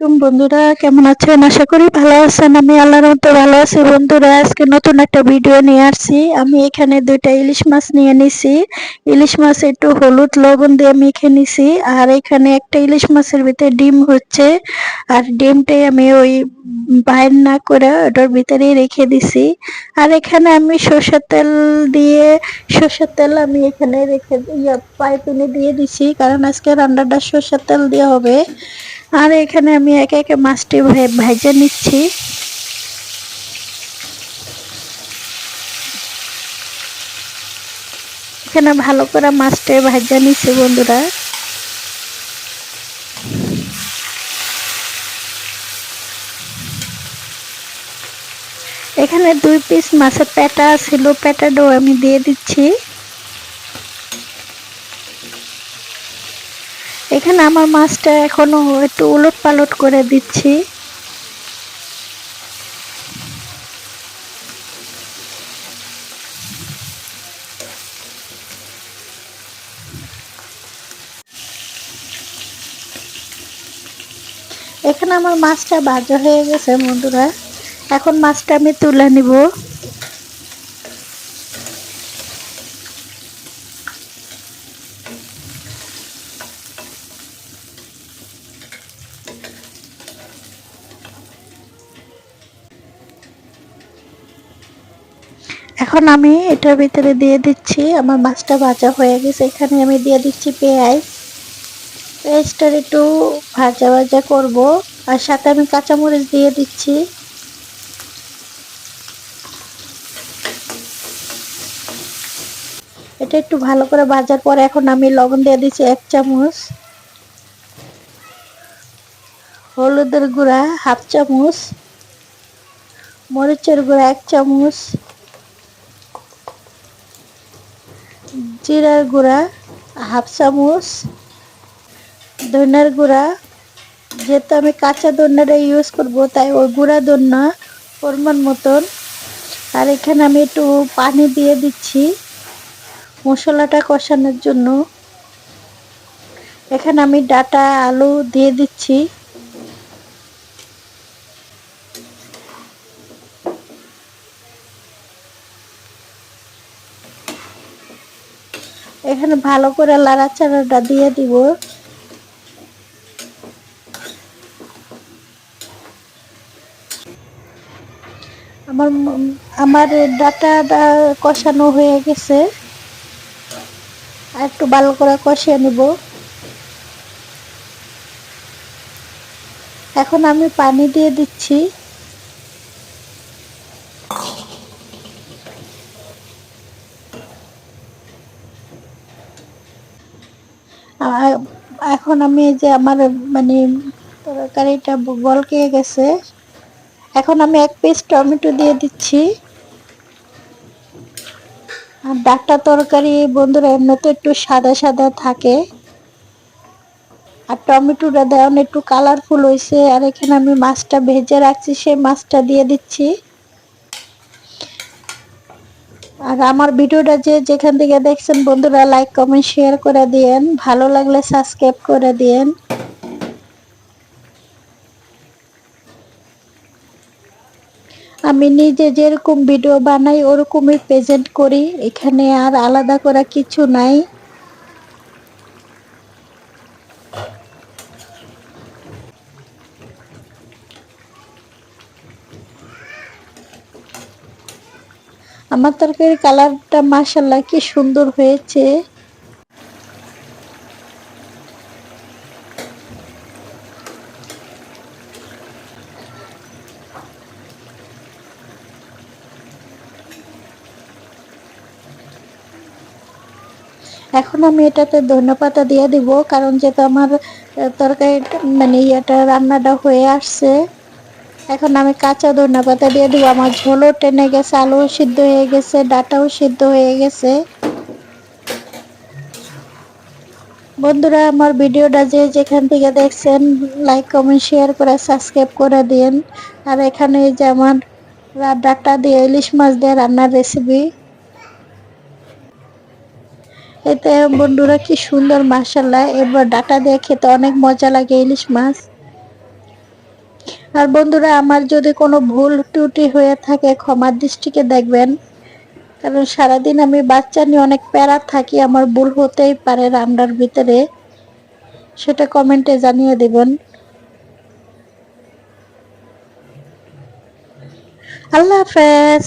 আলাইকুম বন্ধুরা, কেমন আছেন? আশা করি ভালো আছেন। আমি আল্লাহর মতো ভালো আছি। বন্ধুরা, আজকে নতুন একটা ভিডিও নিয়ে আসছি। আমি এখানে দুইটা ইলিশ মাছ নিয়ে নিছি। ইলিশ মাছ একটু হলুদ লবণ দিয়ে মেখে নিছি। আর এখানে একটা ইলিশ মাছের ভিতরে ডিম হচ্ছে। আর ডিমটাই আমি ওই বাইর না করে ওটার ভিতরেই রেখে দিছি। আর এখানে আমি সর্ষের তেল দিয়ে, সর্ষের তেল আমি এখানে রেখে পাইপিনে দিয়ে দিছি। কারণ আজকে রান্নাটা সর্ষের তেল দিয়ে হবে। আর এখানে আমি একে একে মাছটি ভেজে নিচ্ছি। এখানে ভালো করে মাছটা ভাজা নিচ্ছি বন্ধুরা। এখানে দুই পিস মাছের পেটা ছিল, পেটাটাও আমি দিয়ে দিচ্ছি। এখানে আমার মাছটা এখনও একটু উলট পালট করে দিচ্ছি। এখানে আমার মাছটা ভাজা হয়ে গেছে বন্ধুরা। এখন মাছটা আমি তুলে নিব। এখন আমি এটার ভিতরে দিয়ে দিচ্ছি। আমার মাছটা ভাজা হয়ে গেছে। এখানে আমি দিয়ে দিচ্ছি পেঁয়াজ। পেঁয়াজটার একটু ভাজা ভাজা করব। আর সাথে আমি কাঁচামরিচ দিয়ে দিচ্ছি। এটা একটু ভালো করে ভাজার পরে এখন আমি লবণ দিয়ে দিচ্ছি এক চামচ। হলুদের গুঁড়া হাফ চামচ। মরিচের গুঁড়া এক চামচ। জিরার গুঁড়া, হাফ চামচ ধনের গুঁড়া। যেহেতু আমি কাঁচা দন্যাটা ইউজ করব, তাই ওই গুঁড়া দন্যা পরিমাণ মতন। আর এখানে আমি একটু পানি দিয়ে দিচ্ছি মশলাটা কষানোর জন্য। এখানে আমি ডাটা, আলু দিয়ে দিচ্ছি। এখানে ভালো করে লাড়াচাড়াটা দিয়ে দিব। আমার আমার ডাটাটা কষানো হয়ে গেছে। আর একটু ভালো করে কষিয়ে নিব। এখন আমি পানি দিয়ে দিচ্ছি। এখন আমি যে আমার মানে তরকারিটা বলকে গেছে। এখন আমি এক পিস টমেটো দিয়ে দিচ্ছি। আর ডাক্তার তরকারি, বন্ধুরা, এমনিতে একটু সাদা সাদা থাকে। আর টমেটোটা দেওয়ান একটু কালারফুল হয়েছে আর এখানে আমি মাছটা ভেজে রাখছি, সেই মাছটা দিয়ে দিচ্ছি। আর আমার ভিডিওটা যে যেখান থেকে দেখছেন বন্ধুরা লাইক কমেন্ট শেয়ার করে দিয়েন। ভালো লাগলে সাবস্ক্রাইব করে দিয়েন। আমি নিজে যেরকম ভিডিও বানাই, ওরকমই প্রেজেন্ট করি। এখানে আর আলাদা করা কিছু নাই। আমার তরকারির কালারটা মাসাল্লাহ কি সুন্দর হয়েছে। এখন আমি এটাতে ধনে পাতা দিয়ে দিব, কারণ যেহেতু আমার তরকারি মানে ইয়েটা, রান্নাটা হয়ে আসছে। এখন আমি কাঁচা ধনে পাতা দিয়ে দিব। আমার ঝোলও টেনে গেছে, আলুও সিদ্ধ হয়ে গেছে, ডাটাও সিদ্ধ হয়ে গেছে। বন্ধুরা, আমার ভিডিওটা যে যেখান থেকে দেখছেন লাইক কমেন্ট শেয়ার করে সাবস্ক্রাইব করে দিন আর এখানে যে আমার ডাটা দিয়ে, ইলিশ মাছ দিয়ে রান্নার রেসিপি এতে বন্ধুরা কি সুন্দর মাসাল্লাহ এবার ডাটা দিয়ে খেতে অনেক মজা লাগে ইলিশ মাছ। আর বন্ধুরা, আমার যদি কোনো ভুল ত্রুটি হয়ে থাকে, ক্ষমার দৃষ্টিকে দেখবেন। কারণ সারাদিন আমি বাচ্চা নিয়ে অনেক প্যারা থাকি, আমার ভুল হতেই পারে রান্নার ভিতরে। সেটা কমেন্টে জানিয়ে দেবেন। আল্লাহ হাফেজ।